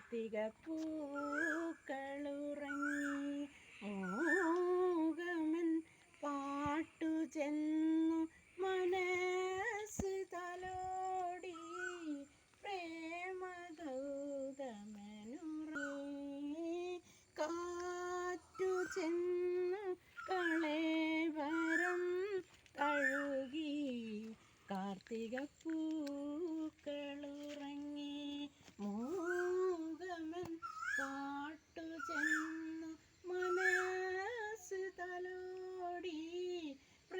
കാർത്തിക പൂക്കളുറങ്ങി ഓകമൻ പാട്ടു ചെന്നു മനസ്സ് തലോടി പ്രേമഗൗതമനുറങ്ങി കാറ്റു ചെന്നു കളേവരം തഴുകി കാർത്തിക പൂക്കളുറങ്ങി ดีเปร